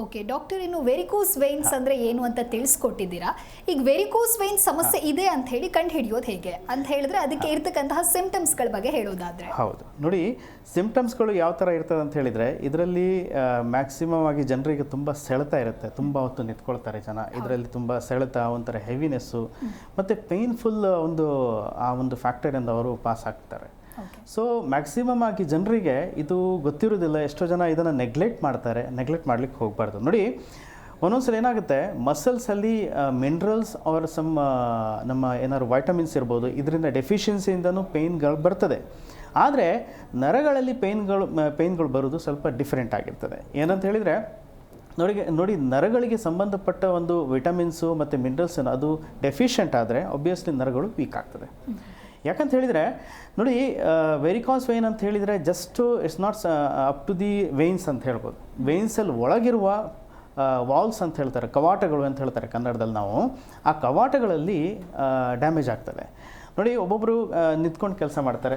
Okay doctor ಇನ್ನು varicose veins ಅಂದ್ರೆ ಏನು ಅಂತ ತಿಳಿಸ್ಕೊಟ್ಟಿದ್ದೀರಾ? ಈಗ ವೆರಿಕೋಸ್ ವೈನ್ ಸಮಸ್ಯೆ ಇದೆ ಅಂತ ಹೇಳಿ ಕಂಡು ಹಿಡಿಯೋದು ಹೇಗೆ? ಅಂತ ಹೇಳಿದ್ರೆ ಅದಕ್ಕೆ ಇರ್ತಕ್ಕಂತಹ ಸಿಂಪ್ಟಮ್ಸ್ಗಳ ಬಗ್ಗೆ ಹೇಳೋದಾದ್ರೆ. ಹೌದು. ನೋಡಿ ಸಿಂಪ್ಟಮ್ಸ್ಗಳು ಯಾವ ಥರ ಇರ್ತದೆ ಅಂತ ಹೇಳಿದರೆ ಇದರಲ್ಲಿ ಮ್ಯಾಕ್ಸಿಮಮ್ ಆಗಿ ಜನರಿಗೆ ತುಂಬ ಸೆಳೆತ ಇರುತ್ತೆ. ತುಂಬ ಹೊತ್ತು ನಿಂತ್ಕೊಳ್ತಾರೆ ಜನ. ಇದರಲ್ಲಿ ತುಂಬ ಸೆಳೆತ ಒಂಥರ ಹೆವಿನೆಸ್ಸು ಮತ್ತು ಪೇನ್ಫುಲ್ ಒಂದು ಆ ಒಂದು ಫ್ಯಾಕ್ಟರಿಯಿಂದ ಅವರು ಪಾಸ್ ಆಗ್ತಾರೆ. ಸೊ ಮ್ಯಾಕ್ಸಿಮಮ್ ಆಗಿ ಜನರಿಗೆ ಇದು ಗೊತ್ತಿರೋದಿಲ್ಲ ಎಷ್ಟೋ ಜನ ಇದನ್ನು ನೆಗ್ಲೆಕ್ಟ್ ಮಾಡ್ತಾರೆ ನೆಗ್ಲೆಕ್ಟ್ ಮಾಡ್ಲಿಕ್ಕೆ ಹೋಗಬಾರ್ದು. ನೋಡಿ ಒಂದೊಂದ್ಸಲ ಏನಾಗುತ್ತೆ? ಮಸಲ್ಸಲ್ಲಿ ಮಿನರಲ್ಸ್ ಆರ್ ಸಮ್ ನಮ್ಮ ಏನಾದ್ರು ವೈಟಮಿನ್ಸ್ ಇರ್ಬೋದು ಇದರಿಂದ ಡೆಫಿಷಿಯನ್ಸಿಯಿಂದನೂ ಪೇಯ್ನ್ಗಳು ಬರ್ತದೆ. ಆದರೆ ನರಗಳಲ್ಲಿ ಪೇಯ್ನ್ಗಳು ಪೇಯ್ನ್ಗಳು ಬರೋದು ಸ್ವಲ್ಪ ಡಿಫ್ರೆಂಟ್ ಆಗಿರ್ತದೆ. ಏನಂತ ಹೇಳಿದರೆ ನೋಡಿ ನೋಡಿ ನರಗಳಿಗೆ ಸಂಬಂಧಪಟ್ಟ ಒಂದು ವಿಟಮಿನ್ಸು ಮತ್ತು ಮಿನರಲ್ಸ್ ಅದು ಡೆಫಿಷಿಯಂಟ್ ಆದರೆ ಒಬ್ವಿಯಸ್ಲಿ ನರಗಳು ವೀಕ್ ಆಗ್ತದೆ. ಯಾಕಂತ ಹೇಳಿದರೆ, ನೋಡಿ ವೆರಿಕಾಸ್ ವೈನ್ ಅಂತ ಹೇಳಿದರೆ just it's not up to the veins ಅಂತ ಹೇಳ್ಬೋದು. ವೇನ್ಸಲ್ಲಿ ಒಳಗಿರುವ ವಾಲ್ಸ್ ಅಂತ ಹೇಳ್ತಾರೆ, ಕವಾಟಗಳು ಅಂತ ಹೇಳ್ತಾರೆ ಕನ್ನಡದಲ್ಲಿ ನಾವು. ಆ ಕವಾಟಗಳಲ್ಲಿ ಡ್ಯಾಮೇಜ್ ಆಗ್ತದೆ. ನೋಡಿ ಒಬ್ಬೊಬ್ಬರು ನಿಂತ್ಕೊಂಡು ಕೆಲಸ ಮಾಡ್ತಾರೆ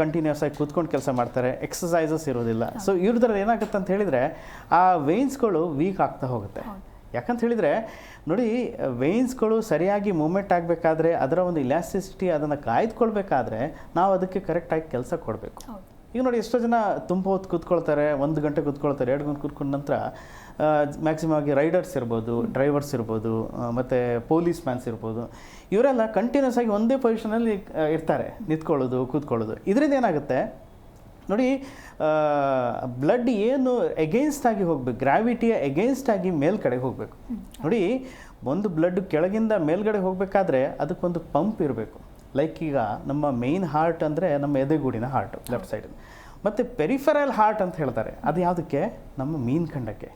ಕಂಟಿನ್ಯೂಸ್ ಆಗಿ ಕೂತ್ಕೊಂಡು ಕೆಲಸ ಮಾಡ್ತಾರೆ ಎಕ್ಸಸೈಸಸ್ ಇರೋದಿಲ್ಲ ಸೊ ಇವ್ರದ್ರಲ್ಲಿ ಏನಾಗುತ್ತೆ ಅಂತ ಹೇಳಿದರೆ, ಆ ವೇನ್ಸ್ಗಳು ವೀಕ್ ಆಗ್ತಾ ಹೋಗುತ್ತೆ. ಯಾಕಂತ ಹೇಳಿದರೆ ನೋಡಿ ವೇನ್ಸ್ಗಳು ಸರಿಯಾಗಿ ಮೂಮೆಂಟ್ ಆಗಬೇಕಾದ್ರೆ ಅದರ ಒಂದು ಇಲಾಸ್ಟಿಸಿಟಿ ಅದನ್ನು ಕಾಯ್ದುಕೊಳ್ಬೇಕಾದ್ರೆ ನಾವು ಅದಕ್ಕೆ ಕರೆಕ್ಟಾಗಿ ಕೆಲಸ ಕೊಡಬೇಕು. ಈಗ ನೋಡಿ ಎಷ್ಟೋ ಜನ ತುಂಬ ಹೊತ್ತು ಕೂತ್ಕೊಳ್ತಾರೆ ಒಂದು ಗಂಟೆ ಕೂತ್ಕೊಳ್ತಾರೆ ಎರಡು ಗಂಟೆ ಕೂತ್ಕೊಂಡ ನಂತರ ಮ್ಯಾಕ್ಸಿಮಮ್ ಆಗಿ ರೈಡರ್ಸ್ ಇರ್ಬೋದು ಡ್ರೈವರ್ಸ್ ಇರ್ಬೋದು ಮತ್ತು ಪೊಲೀಸ್ ಮ್ಯಾನ್ಸ್ ಇರ್ಬೋದು ಇವರೆಲ್ಲ ಕಂಟಿನ್ಯೂಸ್ ಆಗಿ ಒಂದೇ ಪೊಸಿಷನಲ್ಲಿ ಇರ್ತಾರೆ ನಿಂತ್ಕೊಳ್ಳೋದು ಕೂತ್ಕೊಳ್ಳೋದು. ಇದರಿಂದ ಏನಾಗುತ್ತೆ? ನೋಡಿ ಬ್ಲಡ್ ಏನು ಎಗೇನ್ಸ್ಟ್ ಆಗಿ ಹೋಗ್ಬೇಕು ಗ್ರಾವಿಟಿಯ ಎಗೇನ್ಸ್ಟ್ ಆಗಿ ಮೇಲ್ಗಡೆ ಹೋಗಬೇಕು. ನೋಡಿ, ಒಂದು ಬ್ಲಡ್ ಕೆಳಗಿಂದ ಮೇಲ್ಗಡೆ ಹೋಗಬೇಕಾದ್ರೆ ಅದಕ್ಕೊಂದು ಪಂಪ್ ಇರಬೇಕು. ಲೈಕ್ ಈಗ ನಮ್ಮ ಮೇಯ್ನ್ ಹಾರ್ಟ್ ಅಂದರೆ ನಮ್ಮ ಎದೆಗೂಡಿನ ಹಾರ್ಟ್ ಲೆಫ್ಟ್ ಸೈಡ್ ಮತ್ತು ಪೆರಿಫರಲ್ ಹಾರ್ಟ್ ಅಂತ ಹೇಳ್ತಾರೆ. ಅದು ಯಾವುದಕ್ಕೆ? ನಮ್ಮ ಮೀನ್ ಖಂಡಕ್ಕೆ.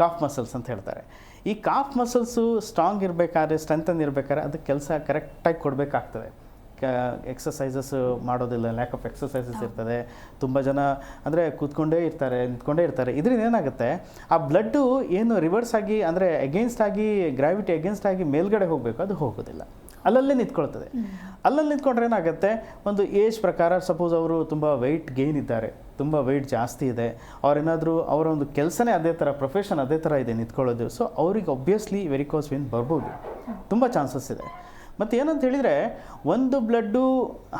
ಕಾಫ್ ಮಸಲ್ಸ್ ಅಂತ ಹೇಳ್ತಾರೆ. ಈ ಕಾಫ್ ಮಸಲ್ಸು ಸ್ಟ್ರಾಂಗ್ ಇರಬೇಕಾದ್ರೆ ಸ್ಟ್ರೆಂತನ್ ಇರಬೇಕಾದ್ರೆ, ಅದಕ್ಕೆ ಕೆಲಸ ಕರೆಕ್ಟಾಗಿ ಕೊಡಬೇಕಾಗ್ತದೆ. ಎಕ್ಸಸೈಸಸ್ ಮಾಡೋದಿಲ್ಲ ಲ್ಯಾಕ್ ಆಫ್ ಎಕ್ಸಸೈಸಸ್ ಇರ್ತದೆ. ತುಂಬ ಜನ ಅಂದರೆ ಕೂತ್ಕೊಂಡೇ ಇರ್ತಾರೆ ನಿಂತ್ಕೊಂಡೇ ಇರ್ತಾರೆ. ಇದರಿಂದ ಏನಾಗುತ್ತೆ ಆ ಬ್ಲಡ್ಡು ಏನು ರಿವರ್ಸ್ ಆಗಿ ಅಂದರೆ ಅಗೇನ್ಸ್ಟ್ ಆಗಿ ಗ್ರಾವಿಟಿ ಅಗೇನ್ಸ್ಟ್ ಆಗಿ ಮೇಲ್ಗಡೆ ಹೋಗಬೇಕು ಅದು ಹೋಗೋದಿಲ್ಲ. ಅಲ್ಲಲ್ಲೇ ನಿಂತ್ಕೊಳ್ತದೆ. ಅಲ್ಲಲ್ಲಿ ನಿಂತ್ಕೊಂಡ್ರೆ ಏನಾಗುತ್ತೆ ಒಂದು ಏಜ್ ಪ್ರಕಾರ ಸಪೋಸ್ ಅವರು ತುಂಬ ವೆಯ್ಟ್ ಗೇನ್ ಇದ್ದಾರೆ ತುಂಬ ವೆಯ್ಟ್ ಜಾಸ್ತಿ ಇದೆ ಅವರೇನಾದರೂ ಅವರ ಒಂದು ಕೆಲಸನೇ ಅದೇ ಥರ ಪ್ರೊಫೆಷನ್ ಅದೇ ಥರ ಇದೆ ನಿಂತ್ಕೊಳ್ಳೋದು. ಸೊ ಅವ್ರಿಗೆ ಒಬ್ವಿಯಸ್ಲಿ ವೆರಿಕೋಸ್ ವಿನ್ ಬರ್ಬೋದು. ತುಂಬ ಚಾನ್ಸಸ್ ಇದೆ. ಮತ್ತು ಏನಂತ ಹೇಳಿದರೆ ಒಂದು ಬ್ಲಡ್ಡು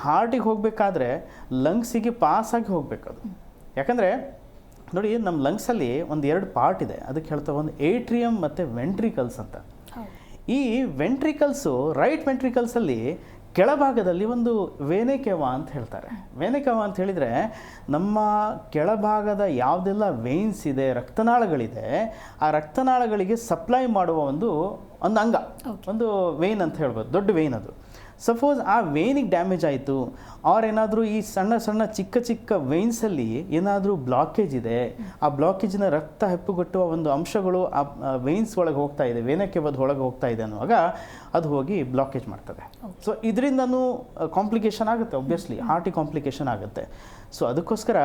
ಹಾರ್ಟಿಗೆ ಹೋಗಬೇಕಾದ್ರೆ ಲಂಗ್ಸಿಗೆ ಪಾಸಾಗಿ ಹೋಗಬೇಕದು. ಅದು ಯಾಕಂದರೆ ನೋಡಿ ನಮ್ಮ ಲಂಗ್ಸಲ್ಲಿ ಒಂದು ಎರಡು ಪಾರ್ಟ್ ಇದೆ. ಅದಕ್ಕೆ ಹೇಳ್ತಾ ಒಂದು ಏಟ್ರಿಯಮ್ ಮತ್ತು ವೆಂಟ್ರಿಕಲ್ಸ್ ಅಂತ. ಈ ವೆಂಟ್ರಿಕಲ್ಸು ರೈಟ್ ವೆಂಟ್ರಿಕಲ್ಸಲ್ಲಿ ಕೆಳಭಾಗದಲ್ಲಿ ಒಂದು ವೇನೆಕೆವ ಅಂತ ಹೇಳ್ತಾರೆ. ವೇನೆಕೆವ ಅಂತ ಹೇಳಿದರೆ ನಮ್ಮ ಕೆಳಭಾಗದ ಯಾವುದೆಲ್ಲ ವೇನ್ಸ್ ಇದೆ ರಕ್ತನಾಳಗಳಿದೆ ಆ ರಕ್ತನಾಳಗಳಿಗೆ ಸಪ್ಲೈ ಮಾಡುವ ಒಂದು ಒಂದು ಅಂಗ ಒಂದು ವೇನ್ ಅಂತ ಹೇಳ್ಬೋದು ದೊಡ್ಡ ವೇನ್ ಅದು. ಸಪೋಸ್ ಆ ವೇನಿಗೆ ಡ್ಯಾಮೇಜ್ ಆಯಿತು ಅವ್ರು ಏನಾದರೂ ಈ ಸಣ್ಣ ಸಣ್ಣ ಚಿಕ್ಕ ಚಿಕ್ಕ ವೇನ್ಸಲ್ಲಿ ಏನಾದರೂ ಬ್ಲಾಕೇಜ್ ಇದೆ, ಆ ಬ್ಲಾಕೇಜಿನ ರಕ್ತ ಹೆಪ್ಪುಗಟ್ಟುವ ಒಂದು ಅಂಶಗಳು ಆ ವೇನ್ಸ್ ಒಳಗೆ ಹೋಗ್ತಾ ಇದೆ ವೇನಕ್ಕೆ ಬದ್ ಒಳಗೆ ಹೋಗ್ತಾ ಇದೆ ಅನ್ನುವಾಗ ಅದು ಹೋಗಿ ಬ್ಲಾಕೇಜ್ ಮಾಡ್ತದೆ. ಸೊ ಇದರಿಂದನೂ ಕಾಂಪ್ಲಿಕೇಶನ್ ಆಗುತ್ತೆ ಒಬ್ವಿಯಸ್ಲಿ ಹಾರ್ಟಿ ಕಾಂಪ್ಲಿಕೇಶನ್ ಆಗುತ್ತೆ. ಸೊ ಅದಕ್ಕೋಸ್ಕರ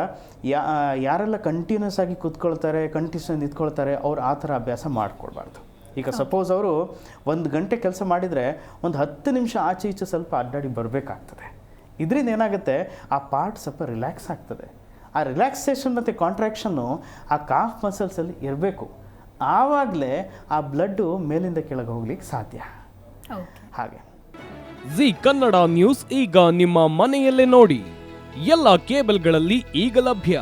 ಯಾರೆಲ್ಲ ಕಂಟಿನ್ಯೂಸ್ ಆಗಿ ಕೂತ್ಕೊಳ್ತಾರೆ ಕಂಟಿನ್ಯೂಸ್ ನಿಂತ್ಕೊಳ್ತಾರೆ, ಅವ್ರು ಆ ಥರ ಅಭ್ಯಾಸ ಮಾಡ್ಕೊಳ್ಬಾರ್ದು. ಈಗ ಸಪೋಸ್ ಅವರು ಒಂದು ಗಂಟೆ ಕೆಲಸ ಮಾಡಿದರೆ ಒಂದು ಹತ್ತು ನಿಮಿಷ ಆಚೆ ಈಚೆ ಸ್ವಲ್ಪ ಅಡ್ಡಾಡಿ ಬರಬೇಕಾಗ್ತದೆ. ಇದರಿಂದ ಏನಾಗುತ್ತೆ? ಆ ಪಾರ್ಟ್ ಸ್ವಲ್ಪ ರಿಲ್ಯಾಕ್ಸ್ ಆಗ್ತದೆ. ಆ ರಿಲ್ಯಾಕ್ಸೇಷನ್ ಮತ್ತು ಕಾಂಟ್ರಾಕ್ಷನ್ನು ಆ ಕಾಫ್ ಮಸಲ್ಸಲ್ಲಿ ಇರಬೇಕು. ಆವಾಗಲೇ ಆ ಬ್ಲಡ್ಡು ಮೇಲಿಂದ ಕೆಳಗೆ ಹೋಗ್ಲಿಕ್ಕೆ ಸಾಧ್ಯ. ಓಕೆ ಹಾಗೆ. ಜಿ ಕನ್ನಡ ನ್ಯೂಸ್ ಈಗ ನಿಮ್ಮ ಮನೆಯಲ್ಲೇ ನೋಡಿ. ಎಲ್ಲ ಕೇಬಲ್ಗಳಲ್ಲಿ ಈಗ ಲಭ್ಯ.